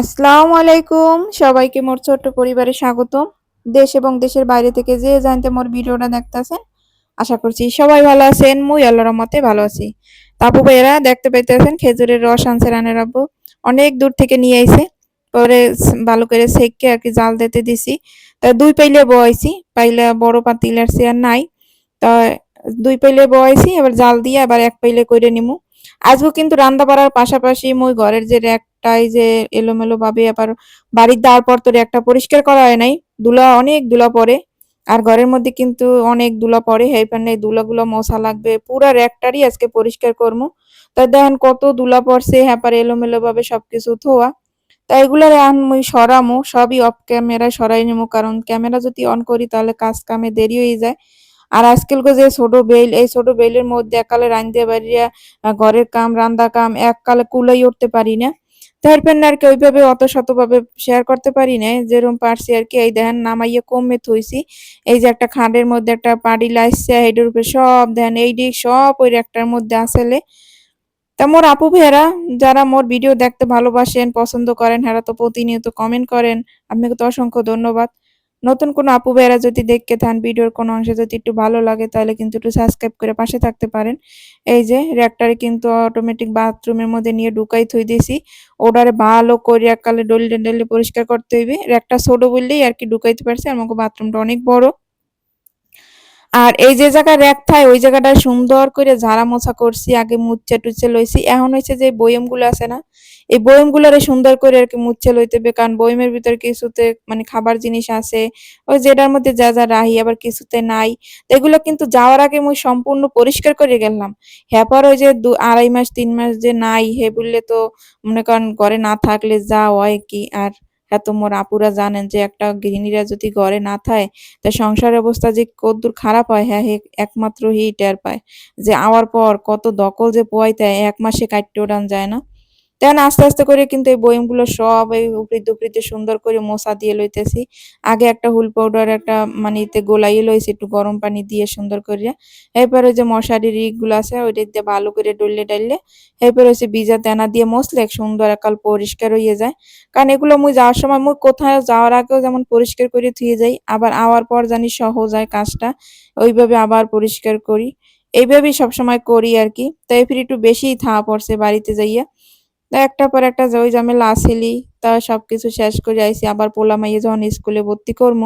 আসসালামু আলাইকুম। সবাইকে মোর ছোট্ট পরিবারে স্বাগতম। দেশ এবং দেশের বাইরে থেকে যে জানতে মোর ভিডিওটা দেখতেছেন, আশা করছি সবাই ভালো আছেন, মুই আল্লাহর মতে ভালো আছি। তাপু ভাইয়েরা, দেখতে পাইতেছেন খেজুরের রস আনছে রানের আব্বু। অনেক দূর থেকে নিয়ে আইছে, পরে ভালো করে সেককে আর কি জাল দিতে দিছি। তা দুই পাইলে বয়াইছি, পাইলে বড় পাতিল আর চেয়ার নাই। তা দুই পাইলে বয়াইছি, এবার জাল দিয়ে আবার এক পাইলে করে নিমু। আজকেও কিন্তু রান্না বাড়ার পাশাপাশি মই ঘরের যে র্যাকটাই যে এলোমেলো ভাবে আবার বাড়ির দেওয়ার পর তো একটা পরিষ্কার করা হয় নাই। দুলা অনেক দুলা পরে আর ঘরের মধ্যে কিন্তু অনেক ধুলা পড়ে এই এই ধুলাগুলো মশা লাগবে। পুরা র্যাকটারই আজকে পরিষ্কার করব তাই দেখেন কত দুলা পড়ছে হ্যাঁ পারে এলোমেলো ভাবে সবকিছু থোয়া তা এগুলার মুই সরামু সবই অফ ক্যামেরায় সরাই নিমু। কারণ ক্যামেরা যদি অন করি তাহলে কাজ কামে দেরি হয়ে যায়। আর আজকালকে যে ছোট বেল এই ছোট বেলের মধ্যে একালে রান্ধতে আহ, ঘরের কাম রান্দা কাম এককালে কুলাই উঠতে পারি না। তারপর আর কি, ওইভাবে অত শতভাবে শেয়ার করতে পারি না যেরকম পারছি আর কি, এই দেখেন নামাইয়া কমে থইছি। এই যে একটা খাঁড়ের মধ্যে একটা পাড়ি লাইছে এইটার উপরে সব দেখেন, এই দিক সব ওই একটার মধ্যে আসলে তা মোর আপু ভেরা যারা মোর ভিডিও দেখতে ভালোবাসেন, পছন্দ করেন, হেরা তো প্রতিনিয়ত কমেন্ট করেন। আপনাকে তো অসংখ্য ধন্যবাদ। নতুন কোনো আপু ভাইয়েরা যদি দেখতে থান, ভিডিওর কোনো অংশে যদি একটু ভালো লাগে, তাহলে কিন্তু একটু সাবস্ক্রাইব করে পাশে থাকতে পারেন। এই যে র্যাকটারে কিন্তু অটোমেটিক বাথরুমের মধ্যে নিয়ে ঢুকাই থই দিয়েছি ওটারে ভালো করে এককালে ডলি ডলি পরিষ্কার করতে হইবে। র্যাকটা ছোট বললেই আর কি ঢুকাইতে পারছি আমাকে বাথরুমটা অনেক বড়। আর এই যে জায়গায় র্যাক থাই, ওই জায়গাটা সুন্দর করে ঝাড়া মোছা করছি, আগে মুচ্ছে টুচ্ছে লইছি। এখন হয়েছে যে বয়মগুলো আছে না, এই বয়মগুলোরে সুন্দর করে আর কি মুচ্ছে লইতে হবে, কারণ বয়মের ভিতর কিছুতে মানে খাবার জিনিস আছে, ওই যেটার মধ্যে যা যা রাহি, আবার কিছুতে নাই। তো এগুলো কিন্তু যাওয়ার আগে মুই সম্পূর্ণ পরিষ্কার করে গেলাম। হ্যাপার ওই যে দু, আড়াই মাস, তিন মাস যে নাই, হে বললে তো মনে করেন ঘরে না থাকলে যা হয় কি, আর এত মোর আপুরা জানেন যে একটা গৃহিণীরা যদি ঘরে না থায় তা সংসার অবস্থা যে কতদূর খারাপ হয় হ্যাঁ হে, একমাত্র হি টের পায়। যে আওয়ার পর কত দকল যে পোয়াইতে এক মাসে কাটতে ওড়ান যায় না। তেমন আস্তে আস্তে করে কিন্তু এই বয়মগুলো সব এই উপরিতে উপরিতে সুন্দর করে মোছা দিয়ে লইতেছি। আগে একটা হুল পাউডার একটা মানে এতে গোলাইয়ে লইছি, একটু গরম পানি দিয়ে সুন্দর করে। এরপর ওই যে মশারির ইগুলো আছে, ওইটা দিয়ে ভালো করে ডললে ডাললে এরপর হচ্ছে ভিজা তেনা দিয়ে মশলে সুন্দর একাল পরিষ্কার হয়ে যায়। কারণ এগুলো মুই যাওয়ার সময়, মুই কোথাও যাওয়ার আগেও যেমন পরিষ্কার করে থুয়ে যাই, আবার আওয়ার পর জানি সহজ হয় কাজটা, ওইভাবে আবার পরিষ্কার করি। এইভাবেই সবসময় করি আর কি। তাই ফির একটু বেশিই থাকা পড়ছে বাড়িতে যাইয়া। তা একটার পর একটা ওই ঝামেলা আসেলি তা সবকিছু শেষ করে আইছি। আবার পোলা মাইয়ে যখন স্কুলে ভর্তি করব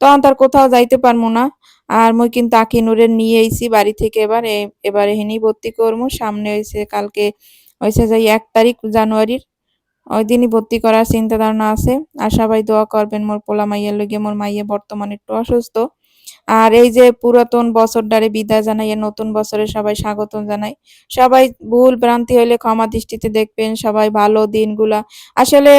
তখন তার কোথাও যাইতে পারব না। আর মুই কিন্তু আকিনুরের নিয়ে আইছি বাড়ি থেকে এবার এবার এখানেই ভর্তি করব সামনে হয়েছে কালকে হয়েছে যাই এক তারিখ জানুয়ারির। ওই দিনই ভর্তি করার চিন্তা ধারণা আছে। আর সবাই দোয়া করবেন মোর পোলা মাইয়ের লগে মোর মাইয়া বর্তমানে একটু অসুস্থ। আর এই যে পুরাতন বছরটারে বিদায় জানাই নতুন বছরে সবাই স্বাগতম জানাই। সবাই ভুল ভ্রান্তি হইলে ক্ষমা দৃষ্টিতে দেখবেন, সবাই ভালো দিনগুলা। আসলে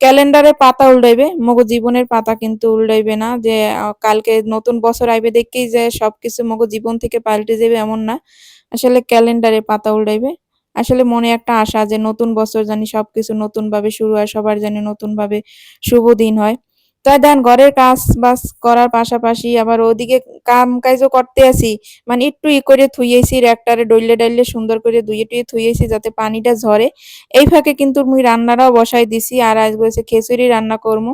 ক্যালেন্ডারে পাতা উল্টাইবে, মগো জীবনের পাতা কিন্তু উল্টাইবে না যে কালকে নতুন বছর আইবে দেখেই যে সবকিছু মগো জীবন থেকে পাল্টে যাবে এমন না। আসলে ক্যালেন্ডারে পাতা উল্টাইবে। আসলে মনে একটা আশা যে নতুন বছর জানি সবকিছু নতুন ভাবে শুরু হয়, সবার জানি নতুন ভাবে শুভ দিন হয়। তাই দেন ঘরের কাজ বাস করার পাশাপাশি আবার ওদিকে কাম কাজও করতে আসি। মানে একটু ই করে থুইয়েছি র্যাকটারে ডইলে ডাইলে সুন্দর করে ধুয়ে টুয়ে থুইয়েছি যাতে পানিটা ঝরে। এই ফাঁকে কিন্তু মুই রান্নাটাও বসাই দিছি আর আজ বসে খিচুড়ি রান্না করব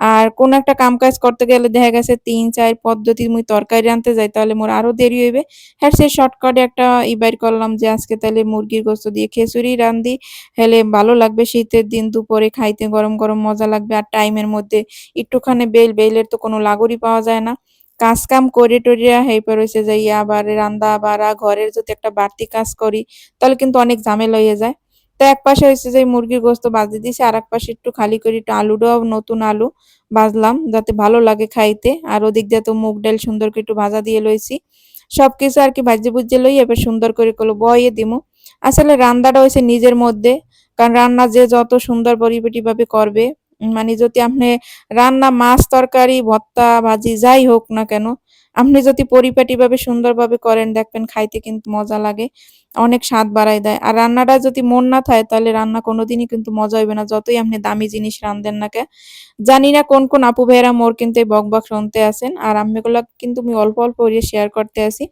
আর কোন একটা কাম কাজ করতে গেলে দেখা গেছে তিন, চার পদ্ধতি মুই তরকারি রানতে যাই, তাহলে মোর আরও দেরি হইবে। হ্যাঁ সে শর্টকাটে একটা ই বাইর করলাম যে আজকে তাহলে মুরগির গোস্ত দিয়ে খিচুড়ি রান্ধি, হেলে ভালো লাগবে শীতের দিন দুপুরে খাইতে, গরম গরম মজা লাগবে। আর টাইমের মধ্যে একটুখানি বেল, বেলের তো কোনো লাগরি পাওয়া যায় না। কাজ কাম করে টরিয়া হেইপর হইছে যাইয়া আবার রান্দা বাড়া, ঘরের যদি একটা বাড়তি কাজ করি, তাহলে কিন্তু অনেক ঝামেলা হয়ে যায়। তো এক পাশে হয়েছে যে মুরগির গোস্ত বাজি দিছি আর এক পাশে একটু খালি করে একটু আলুটাও নতুন আলু ভাজলাম যাতে ভালো লাগে খাইতে। আর ওদিক দিয়ে তো মুগ ডাল সুন্দর করে একটু ভাজা দিয়ে লইছি। সবকিছু আর কি ভাজি ভুজে লই এবার সুন্দর করে কলো বয়ে দিমু। আসলে রান্নাটা হয়েছে নিজের মধ্যে, কারণ রান্না যে যত সুন্দর পরিপেটি ভাবে করবে মানে যদি আপনি রান্না, মাছ, তরকারি ভত্তা ভাজি, যাই হোক না কেন, আপনি যদি পরিপাটিভাবে সুন্দরভাবে করেন, দেখবেন খাইতে কিন্তু মজা লাগে, অনেক স্বাদ বাড়ায় দেয়। আর রান্নাটা যদি মন না থাকে, তাহলে রান্না কোনোদিনই কিন্তু মজা হইবে না, যতই আপনি দামি জিনিস রান্ধেন না কে জানি না কোন কোন আপু ভাইয়েরা মোর কিন্তু বক বক শুনতে আসেন আর আমিগুলা কিন্তু আমি অল্প অল্প শেয়ার করতে আছি।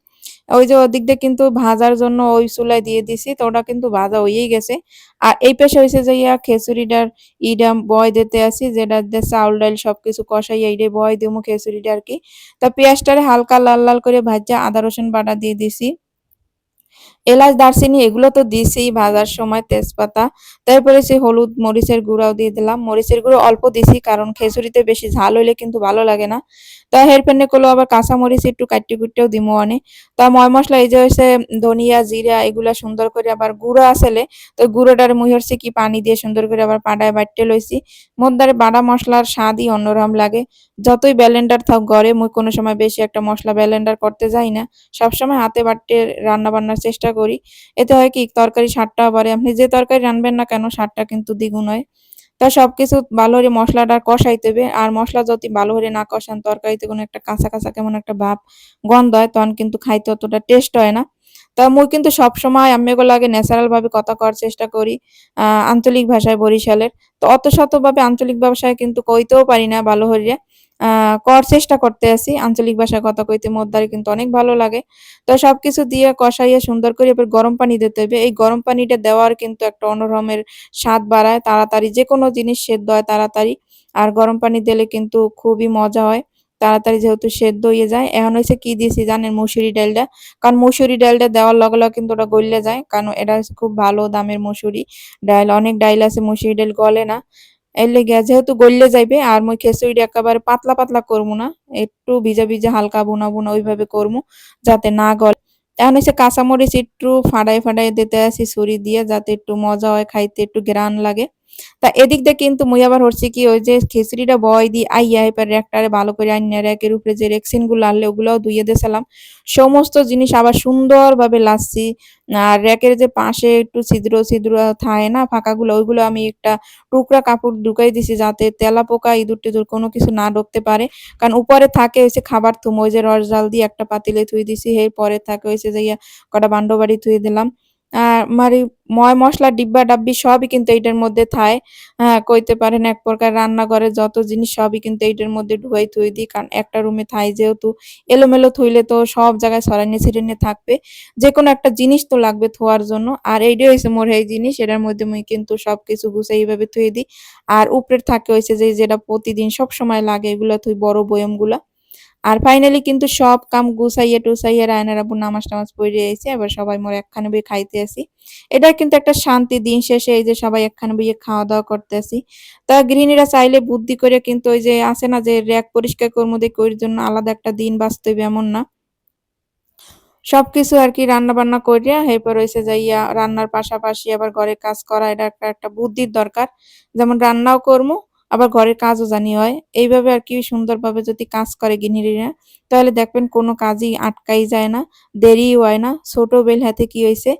ওই যে ওদিক দিয়ে কিন্তু ভাজার জন্য ওই চুলাই দিয়ে দিছি, তো ওটা কিন্তু ভাজা হয়েই গেছে। আর এই পেশে হয়েছে যে ইয়া খেচুড়িটার ইডা বয় দিতে আসি, যেটা দিয়ে চাউল, ডাল সবকিছু কষাই এইডে বয় দিমু খেচুড়িটা আর কি। তা পেঁয়াজটারে হালকা লাল লাল করে ভাজা, আদা রসুন বাটা দিয়ে দিছি। এলাচ, দারচিনি এগুলো তো দিছি ভাজার সময় তেজপাতা। তারপরে সে হলুদ মরিচের গুঁড়াও দিয়ে দিলাম। মরিচের গুঁড়ো অল্প দিছি কারণ খেচুড়িতে বেশি ঝাল হইলে কিন্তু ভালো লাগে না। তা হেরপেনে করল আবার কাঁচা মরিচ একটু কাটি কুটিও দিমো অনে। তা ময় মশলা এই যে হয়েছে ধনিয়া, জিরা এগুলা সুন্দর করে আবার গুঁড়ো আসলে তো গুঁড়োটার মুই হচ্ছে কি পানি দিয়ে সুন্দর করে আবার পাটায় বাটতে লইছি। মধ্যে বাটা মশলার স্বাদই অন্যরকম লাগে। যতই ব্যালেন্ডার থাক ঘরে মুই কোনো সময় বেশি একটা মশলা ব্যালেন্ডার করতে যাই না। সবসময় হাতে বাটতে রান্না বান্নার চেষ্টা করি। এতে হয় কি, তরকারি স্বাদটা বাড়ে আপনি যে তরকারি রানবেন না কেন, স্বাদটা কিন্তু দ্বিগুণ হয়। তা সবকিছু ভালো করে মশলাটা কষাইতে হবে। আর মশলা যদি ভালো করে না কষান, তরকারিতে কোনো একটা কাঁচা কাঁচা কেমন একটা ভাব, গন্ধ হয়, তখন কিন্তু খাইতে অতটা টেস্ট হয় না। তা মুই কিন্তু সবসময় আমি এগুলো আগে ন্যাচারাল ভাবে কথা করার চেষ্টা করি আঞ্চলিক ভাষায় বরিশালের। তো অত শতভাবে আঞ্চলিক ভাষায় কিন্তু কইতেও পারি না ভালো আহ কর চেষ্টা করতে আছি আঞ্চলিক ভাষায় কথা কইতে মোদ্দারে কিন্তু অনেক ভালো লাগে। তো সবকিছু দিয়ে কষাইয়া সুন্দর করে এবার গরম পানি দিতে হবে। এই গরম পানিটা দেওয়ার কিন্তু একটা অন্যরকমের স্বাদ বাড়ায়। তাড়াতাড়ি যে কোনো জিনিস সেদ্ধ হয় তাড়াতাড়ি। আর গরম পানি দিলে কিন্তু খুবই মজা হয়। তাড়াতাড়ি যেহেতু সেদ্ধ হয়ে যায়। এখন হচ্ছে কি দিয়েছি জানেন? মুসুরি ডালটা কারণ মুসুরি ডালটা দেওয়ার লগে লগে কিন্তু ওটা গলে যায়। কারণ এটা খুব ভালো দামের মুসুরি ডাল। অনেক ডাইল আছে, মুসুরি ডাল গলে না। এর লেগে যেহেতু গললে যাইবে, আর মই খিচুড়ি একেবারে পাতলা পাতলা করব না, একটু ভিজা ভিজা হালকা বোনা বোনা ওইভাবে করব, যাতে না গল। এখন হচ্ছে কাঁচামরিচ একটু ফাড়াই ফাড়াই দিতে আসি, ছুরি দিয়ে, যাতে একটু মজা হয়, খাইতে একটু গ্রান লাগে। তা এদিক দিয়ে কিন্তু মুই আবার হচ্ছে কি ওই যে খিচুড়িটা বয় দি আইয়া এবার র্যাকটারে ভালো করে আইনা র্যাকের উপরে যে রেক্সিনগুলো আনলে ওগুলোও ধুইয়ে দিয়েছিলাম। সমস্ত জিনিস আবার সুন্দরভাবে লাসছি আর র্যাকের যে পাশে একটু ছিদ্র ছিদ্র থাকে না ফাঁকাগুলো ওইগুলো আমি একটা টুকরা কাপড় ঢুকাই দিছি যাতে তেলা পোকা, ইঁদুর টিঁদুর কোনো কিছু না ঢুকতে পারে। কারণ উপরে থাকে হচ্ছে খাবার থুম, ওই যে রস জাল দিয়ে একটা পাতিলে থুই দিছি এর পরে থাকে হয়েছে যে কটা বান্ড বাড়ি থুয়ে দিলাম। মারি, ময় মশলা, ডিব্বা, ডাব্বি সবই কিন্তু এইটার মধ্যে থায়। কইতে পারেন এক প্রকার রান্নাঘরে যত জিনিস সবই কিন্তু এইটার মধ্যে ঢুকাই থুই দিই, কারণ একটা রুমে থাই যেহেতু এলোমেলো থুইলে তো সব জায়গায় ছড়ানি ছিটানি থাকবে। যে কোনো একটা জিনিস তো লাগবে থোয়ার জন্য, আর এইটাই হয়েছে মোর এই জিনিস, এটার মধ্যে মুই কিন্তু সবকিছু গুছাই এইভাবে থুয়ে দিই। আর উপরের থাকে হয়েছে যে, যেটা প্রতিদিন সব সময় লাগে এগুলো থুই বড় বয়মগুলা। আর ফাইনালি কিন্তু সব কাম গুছাইয়া টুসাইয়া রায়নার আব্বু নামাজ টামাজ পড়ে এসে এবার সবাই মোর একখানে বই খাইতে আসি। এটা কিন্তু একটা শান্তি দিন শেষে এই যে সবাই একখানে বইয়ে খাওয়া দাওয়া করতে আসি। তা গৃহিণীরা চাইলে বুদ্ধি করে কিন্তু ওই যে আসে না যে র্যাক পরিষ্কার কর্ম দেখে ওই জন্য আলাদা একটা দিন বাঁচতে হবে এমন না। সবকিছু আর কি রান্না বান্না করিয়া এরপর হয়েছে যাইয়া রান্নার পাশাপাশি আবার ঘরের কাজ করা, এটা একটা একটা বুদ্ধির দরকার। যেমন রান্নাও করব আবার ঘরের কাজও জানি হয়। এইভাবে আর কি সুন্দরভাবে যদি কাজ করে গৃহিণীরা, তাহলে দেখবেন কোনো কাজই আটকাই যায় না দেরি হয় না। ছোট বেল হাতে কি হয়েছে?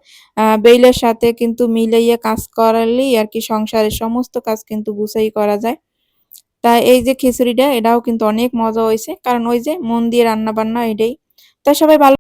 বেলের সাথে কিন্তু মিলাইয়া কাজ করালেই আর কি সংসারের সমস্ত কাজ কিন্তু গুছাই করা যায়। তাই এই যে খিচুড়িটা, এটাও কিন্তু অনেক মজা হয়েছে। কারণ ওই যে মন দিয়ে রান্না বান্না এটাই। তা সবাই ভালো